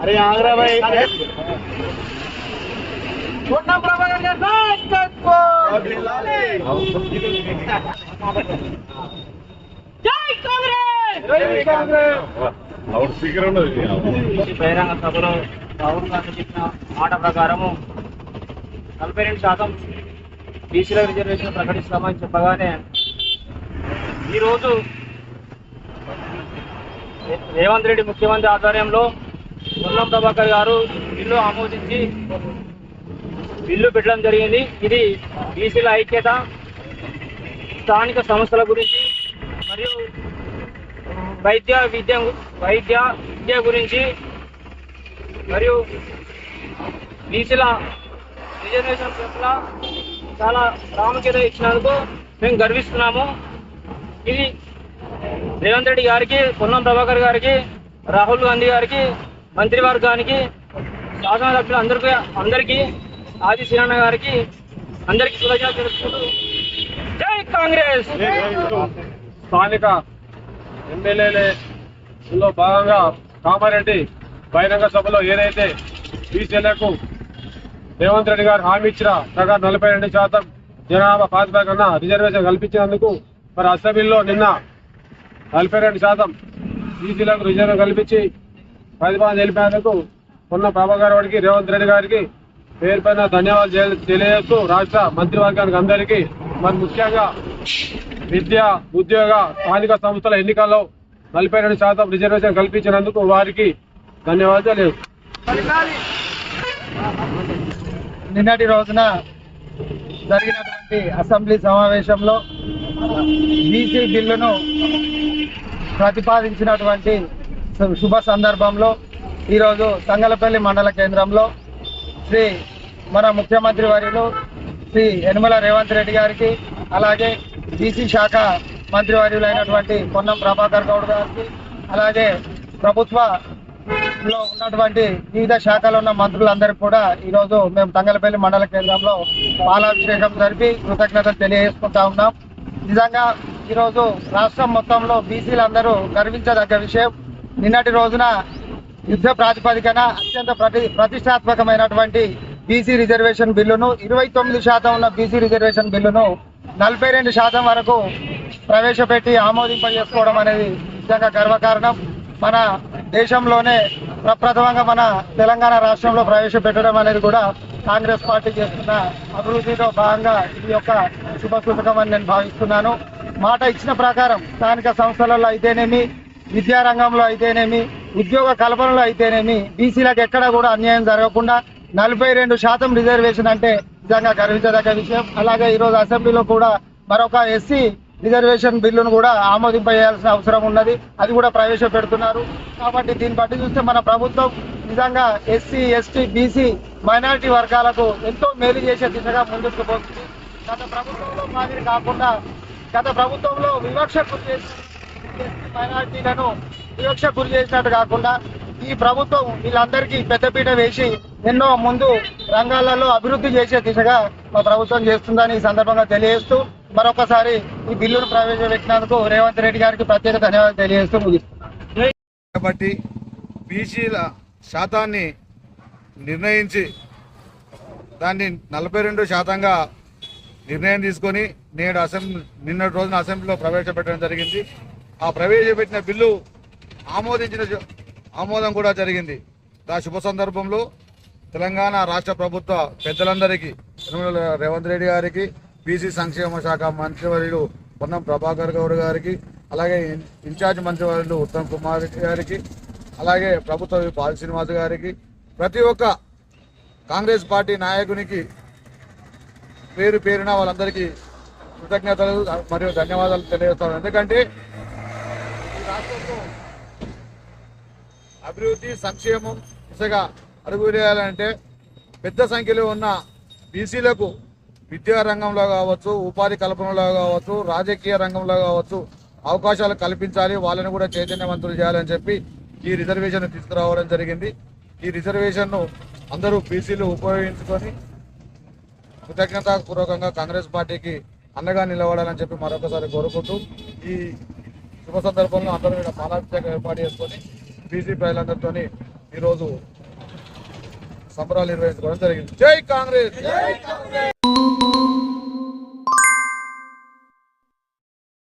అరే ఆగ్రా భాయ్ loud speaker ఉన్నది ఈ బహిరంగ సభలో రాహుల్ గాంధీ చెప్పిన మాట ప్రకారము నలభై రెండు శాతం బీసీల రిజర్వేషన్ ప్రకటిస్తామని చెప్పగానే ఈరోజు రేవంత్ రెడ్డి ముఖ్యమంత్రి ఆధ్వర్యంలో పొన్నం ప్రభాకర్ గారు బిల్లు ఆమోదించి బిల్లు పెట్టడం జరిగింది. ఇది బీసీల ఐక్యత స్థానిక సంస్థల గురించి మరియు వైద్య విద్య వైద్య విద్య గురించి మరియు బీసీల రిజర్వేషన్ పట్ల చాలా ప్రాముఖ్యత ఇచ్చినందుకు మేము గర్విస్తున్నాము. ఇది రేవంత్ రెడ్డి గారికి పొన్నం ప్రభాకర్ గారికి రాహుల్ గాంధీ గారికి మంత్రివర్గానికి శాసనసభ్యులు అందరికీ అందరికీ ఆది శ్రీరణ గారికి అందరికీ కృతజ్ఞతలు తెలుపుకుంటూ జై కాంగ్రెస్! స్థానిక ఎమ్మెల్యేలలో భాగంగా కామారెడ్డి బహిరంగ సభలో ఏదైతే బీసీలకు రేవంత్ రెడ్డి గారు హామీ ఇచ్చిన ప్రకారం నలభై రెండు శాతం జనాభా ప్రాతిపదికన రిజర్వేషన్ కల్పించినందుకు మరి అసెంబ్లీలో నిన్న నలభై రెండు శాతం బీసీలకు రిజర్వ్ కల్పించి ప్రతిపాదన తెలిపినందుకు ఉన్న ప్రభాకర్ గారికి రేవంత్ రెడ్డి గారికి పేరు పైన ధన్యవాదాలు తెలియజేస్తూ రాష్ట్ర మంత్రివర్గానికి అందరికీ మరి ముఖ్యంగా విద్య ఉద్యోగ స్థానిక సంస్థల ఎన్నికల్లో నలభై రెండు శాతం రిజర్వేషన్ కల్పించినందుకు వారికి ధన్యవాదాలు నిన్నటి రోజున జరిగినటువంటి అసెంబ్లీ సమావేశంలో బీసీ బిల్లును ప్రతిపాదించినటువంటి శుభ సందర్భంలో ఈరోజు సంగలపల్లి మండల కేంద్రంలో శ్రీ మన ముఖ్యమంత్రి వర్యులు శ్రీ యనమల రేవంత్ రెడ్డి గారికి అలాగే బీసీ శాఖ మంత్రివర్యులైనటువంటి పొన్నం ప్రభాకర్ గౌడ్ గారికి అలాగే ప్రభుత్వ లో ఉన్నటువంటి వివిధ శాఖలో ఉన్న మంత్రులందరికీ కూడా ఈ రోజు మేము తంగలపల్లి మండల కేంద్రంలో పాలాభిషేకం జరిపి కృతజ్ఞతలు తెలియజేసుకుంటా ఉన్నాం. నిజంగా ఈ రోజు రాష్ట్రం మొత్తంలో బీసీలందరూ గర్వించదగ్గ విషయం. నిన్నటి రోజున యుద్ధ ప్రాతిపదికన అత్యంత ప్రతి ప్రతిష్టాత్మకమైనటువంటి బీసీ రిజర్వేషన్ బిల్లును ఇరవై తొమ్మిది శాతం ఉన్న బీసీ రిజర్వేషన్ బిల్లును నలభై రెండు శాతం వరకు ప్రవేశపెట్టి ఆమోదింపజేసుకోవడం అనేది నిజంగా గర్వకారణం. మన దేశంలోనే ప్రప్రథమంగా మన తెలంగాణ రాష్ట్రంలో ప్రవేశపెట్టడం అనేది కూడా కాంగ్రెస్ పార్టీ చేస్తున్న అభివృద్ధిలో భాగంగా ఇది యొక్క శుభ సూచకం అని నేను భావిస్తున్నాను. మాట ఇచ్చిన ప్రకారం స్థానిక సంస్థలలో అయితేనేమి విద్యారంగంలో అయితేనేమి ఉద్యోగ కల్పనలో అయితేనేమి బీసీలకు ఎక్కడ కూడా అన్యాయం జరగకుండా నలభై రెండు శాతం రిజర్వేషన్ అంటే నిజంగా గర్వించదగ్గ విషయం. అలాగే ఈరోజు అసెంబ్లీలో కూడా మరొక ఎస్సీ రిజర్వేషన్ బిల్లును కూడా ఆమోదింపజేయాల్సిన అవసరం ఉన్నది. అది కూడా ప్రవేశపెడుతున్నారు. కాబట్టి దీన్ని బట్టి చూస్తే మన ప్రభుత్వం నిజంగా ఎస్సీ ఎస్టీ బీసీ మైనారిటీ వర్గాలకు ఎంతో మేలు చేసే దిశగా ముందుకు పోతుంది. గత ప్రభుత్వంలో మాదిరి కాకుండా గత ప్రభుత్వంలో వివక్ష గురి చేసి మైనారిటీలను వివక్ష గురి చేసినట్టు కాకుండా ఈ ప్రభుత్వం వీళ్ళందరికీ పెద్దపీట వేసి ఎన్నో ముందు రంగాలలో అభివృద్ధి చేసే దిశగా మా ప్రభుత్వం చేస్తుందని ఈ సందర్భంగా తెలియజేస్తూ మరొకసారి ఈ బిల్లును ప్రవేశపెట్టినందుకు రేవంత్ రెడ్డి గారికి ప్రత్యేక ధన్యవాదాలు తెలియజేస్తూ ముగిస్తున్నాను. కాబట్టి బీసీల శాతాన్ని నిర్ణయించి దాన్ని నలభై రెండు శాతంగా నిర్ణయం తీసుకొని నేడు అసెంబ్లీ నిన్నటి రోజున అసెంబ్లీలో ప్రవేశపెట్టడం జరిగింది. ఆ ప్రవేశపెట్టిన బిల్లు ఆమోదించిన ఆమోదం కూడా జరిగింది. ఆ శుభ సందర్భంలో తెలంగాణ రాష్ట్ర ప్రభుత్వ పెద్దలందరికీ రేవంత్ రెడ్డి గారికి బీసీ సంక్షేమ శాఖ మంత్రివర్యులు పొన్నం ప్రభాకర్ గౌడ్ గారికి అలాగే ఇన్- ఇన్ఛార్జ్ మంత్రివర్యులు ఉత్తమ్ కుమార్ రెడ్డి గారికి అలాగే ప్రభుత్వ పాల్ శ్రీనివాస్ గారికి ప్రతి ఒక్క కాంగ్రెస్ పార్టీ నాయకునికి పేరు పేరున వాళ్ళందరికీ కృతజ్ఞతలు మరియు ధన్యవాదాలు తెలియజేస్తాను. ఎందుకంటే ఈ రాష్ట్రంలో అభివృద్ధి సంక్షేమం దిశగా అడుగు వేయాలంటే పెద్ద సంఖ్యలో ఉన్న బీసీలకు విద్యా రంగంలో కావచ్చు ఉపాధి కల్పనలో కావచ్చు రాజకీయ రంగంలో కావచ్చు అవకాశాలు కల్పించాలి వాళ్ళని కూడా చైతన్యవంతులు చేయాలని చెప్పి ఈ రిజర్వేషన్ తీసుకురావడం జరిగింది. ఈ రిజర్వేషన్ను అందరూ బీసీలు ఉపయోగించుకొని కృతజ్ఞతాపూర్వకంగా కాంగ్రెస్ పార్టీకి అండగా నిలబడాలని చెప్పి మరొకసారి కోరుకుంటూ ఈ శుభ సందర్భంలో అందరూ ఇక్కడ పాలాభిషేకం ఏర్పాటు చేసుకొని బీసీ ప్రజలందరితో ఈరోజు సంబరాలు నిర్వహించుకోవడం జరిగింది. జై కాంగ్రెస్!